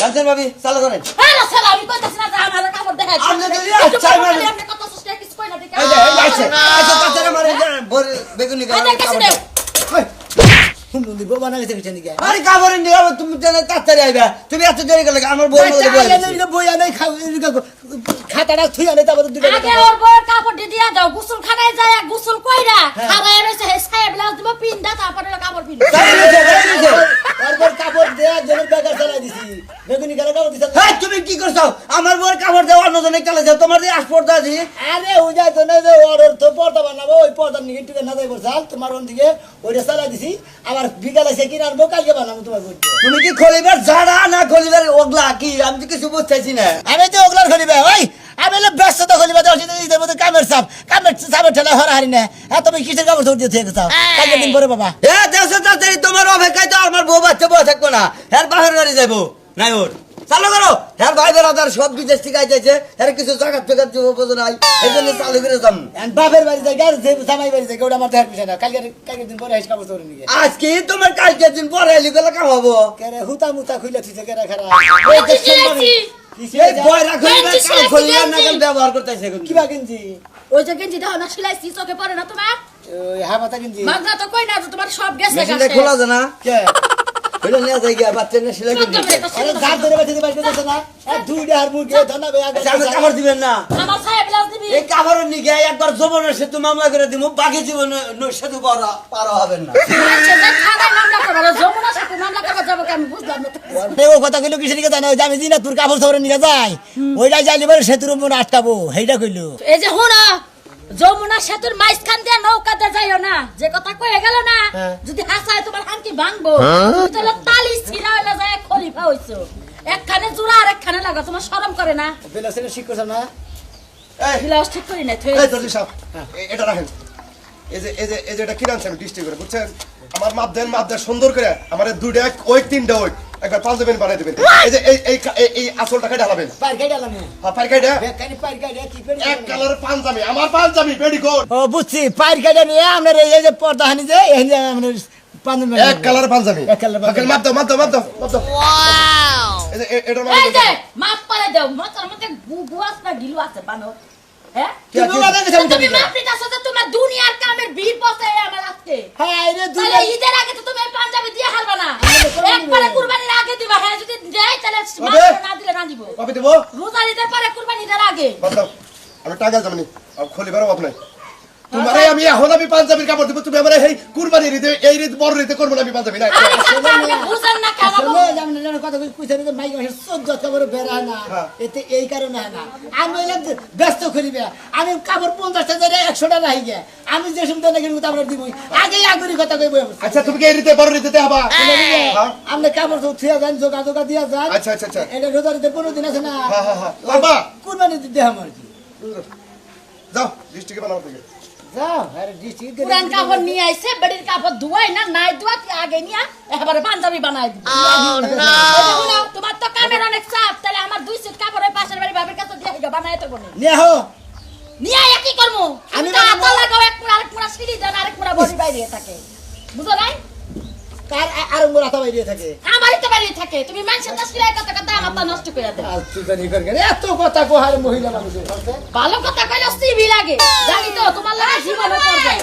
জানতেন ভাবি? চালু করেন আরে শালা আমি কইতাছি না যে আমার কাপড় দেখাই আপনি যদি মানে- আপনি কত সুস্টা কিছু কই না দেখে। এই যে, এই যে, আছে। আছে, তাড়াতাড়ি মারেন, যে, ভোরে বেগুনি আরে কালারের কাছে কাপড় দেও দাও। আরে কাপড় নিয়ে যাব, তুমি তো না তাড়াতাড়ি আইবা। তুমি এত দেরি করলে আমার। খাতাটা থুই আনে তারপরে দুটো আগে ওর বউয়ের কাপড় দিয়ে দিয়া দাও গোসল খানায় যায় গোসল কইরা খাবায় রইছে হে ছায়া ব্লাউজ দিব তারপরে কাপড় তাই রয়েছে, তাই রয়েছে। তারপর কাপড় দেয়া জনের বেকার চালাই দিছি বেগুনি কালার কাপড় দিছে হেই, তুমি আমার বউয়ের কাপড় দেওয়া অন্যজনে চলে যাও তোমার দিয়ে আসপর্দা দি আরে ও যাই তো না যে অর্ডার তো পর্দা বানাবো ওই পর্দার নিকে একটু না যাইবো চাল তোমার ওন দিকে ওইটা চালাই দিছি। আবার বিকালে সে কিনে আনব কালকে বানাবো তোমার বলতে তুমি কি খলিবার ঝাড়া না খলিবার ওগলা কি? আমি তো কিছু বুঝতেছি না। আমি তো ওগুলার খলিবে ওই আমি হলো ব্যস্ত তো খলিবে তো ঈদের মধ্যে কামের সাপ কামের সাপের ঠেলা হরা হারি না। হ্যাঁ তুমি কিসের কাপড় ধরে দিয়ে থেকে চাও কালকে দিন পরে বাবা। এ দেশে তাড়াতাড়ি তোমার অপেক্ষায় তো আমার বউ বাচ্চা বউ থাকব না। হ্যাঁ বাহির বাড়ি যাব নাই ওর। চালু করো। হ্যাঁ ভাই বেড়াদার সব বিদেশ থেকে আইতেছে হ্যাঁ কিছু জায়গা যুব বোঝো নাই এই জন্য চালু করে যাম। বাপের বাড়ি যাই আর যে জামাই বাড়ি যাই ওটা আমার দেখার বিষয় না কালকে কালকে দিন পরে এসে কাপড় নিয়ে আজকে তোমার কালকে দিন পরে এলি গেলে কামাবো কেরে হুতা মুতা খুইলে থিছে কেরে খারাপ গেঞ্জি সিলাইছি এই বয়রা গেঞ্জি কাম খলিবার না গেঞ্জি। ব্যবহার করতেছে কিবা কিনছি? ওই যে গেঞ্জি দাও না সিলাইছি চোখে পড়ে না তোমার? ওই হাবাতা কিনছি। মাগনা তো কই না যে তোমার সব গেছে গাছে খোলা যায় না? কে? ওইটা নিয়ে যাই গিয়া বাচ্চা নিয়ে সেলাই করে চোদ্দ দিতে। মিনিট আরে ধার ধরে বেঁচে দিতে না এ দুইটা আর মুরগি ধনা বে আগে আমাকে দিবেন না? আমার ছায়া ব্লাউজ দিবি? এই কাপড়ের নিগে একবার যৌবনের সেতু মামলা করে দিব বাকি জীবনে সেতু পারা পারা হবেন না। যে থানায় মামলা করব না যমুনা সাথে মামলা করব যাব কি আমি বুঝলাম না তো। এ ও কথা কইলো কিসের নিকে জানো আমি দিনা তোর কাপড় ধরে নিয়ে যাই ওইটা যাইলে বলে সেতুর উপর আটকাবো সেইটা কইলো। এই যে হুনা যমুনা সেতুর মাঝখান দিয়ে নৌকাতে যাইও না। যে কথা কয়ে গেল না হ্যাঁ। যদি হাসায় তোমার হানকি ভাঙবো তাহলে তালি ছিঁড়া হইলে যায় খলিফা হইছো। একখানে জোড়া আর একখানে লাগা তোমার শরম করে না। বেলা সেটা ঠিক করছ না? এই, ব্লাউজ ঠিক করি না থুয়ে এই দর্জি সাহেব, এটা রাখেন। এই যে এই যে এই যে এটা কিনে আনছি আমি ডিস্ট্রিক্ট করে বুঝছেন? আমার মাপ দেন মাপ দেন সুন্দর করে আমার দুইটা এক ওই তিনটা ওই। একবার পাঁচ দেবেন বানাই দেবেন। এই যে এই এই এই- এই আসলটাকে ঢালাবেন পার কেটে আলাম হ্যাঁ পার কাইডা বেকানি পার কেটে কি করে এক কালারের পাঞ্জাবি আমার পাঞ্জাবি ভেরি গুড ও বুঝছি পার কেটে নিয়ে আপনার এই যে পর্দা হানি যে এই যে আপনার পানি এক কালার পাঞ্জাবি। এক কালারের পাঞ্জাবি। মাপ দাও মাপ দাও মাপ দাও মাপ দাও। এই যে এ- এটার মাপ দাও। মাপ পারে দাও মাথার মধ্যে গুগু আছে না গিলু আছে বানো। হ্যাঁ কি? তুমি গেছো তো তুমি মাপ দিতেছো যে তোমার দুনিয়ার কামের ভিড় বসে আমার আজকে। হ্যাঁ এই যে তাহলে ঈদের আগে তো তুমি এই পাঞ্জাবি দিয়ে হারবা না একবারে কুরবানির আগে দিবা হ্যাঁ যদি দেয় তাহলে ওবে। মাপ না দিলে না দিব। কবে রোজা ঈদের পরে দেওয়ার আগে। বাদ আমি টাকা যাবনি আর খলি বারো আপনি তোমারে আমি এখন আমি পাঞ্জাবির কাপড় দেবো। তুমি আমার এই কুরবানি রীতে এই রীত বড় রীতে করব না আমি পাঞ্জাবি। না বুঝেন না কেন আসলে জানেন না, জানেন কথা কইছে যে মাইক মাসের চোদ্দ কাপড় বেড়ায় না। হ্যাঁ। এতে এই কারণে হয় না। আমি হইলাম ব্যস্ত করিবে। আমি কাপড় পঞ্চাশ হাজার একশো রাহি গে। আমি যে সময় নাকি তারপরে দিব আগে আগরি কথা কইব আচ্ছা তুমি কি এই রীতে বড় রীতে হবা? হ্যাঁ। কাপড় তো থুয়া যান জোগা জোগা দিয়া যান। আচ্ছা আচ্ছা আচ্ছা। এটা রোজারিতে পনেরো দিন আছে না। হ্যাঁ দিতে আমার কি যাও ডিস্ট্রিক্টে বানাবো থেকে যাও আরে ডিস্ট্রিক্ট পুরান কাপড় নিয়ে আইছে বেড়ির কাপড় ধুয়াই না নাই ধোয়া তুই আগে নিয়ে একেবারে পাঞ্জাবি বানাই দিবি। তোমার তো কামের অনেক চাপ তাহলে আমার দুই সেট কাপড় ওই পাশের বাড়ি বাবার কাছে দিয়ে আইগা, বানাই তো বনে নিয়ে হো নিয়ে আইয়া আমি আমি তো। আতা লাগাও এক পুরা আরেক পুরা সিঁড়ি দেন আরেক পুরা বড়ি বাইরে থাকে। বুঝো নাই? তার আরম্ভ রাতা বাইরে থাকে? আমারই তো বাড়ি থাকে। তুমি মানুষের দশ সিলাই কথা কথা আমার তা নষ্ট করে দেয়। আর তুই জানি করে এত কথা কোহার মহিলা মানুষের ভালো কথা কইলে বি লাগে। জানি তো তোমার লাগে জীবন পর্যায়ে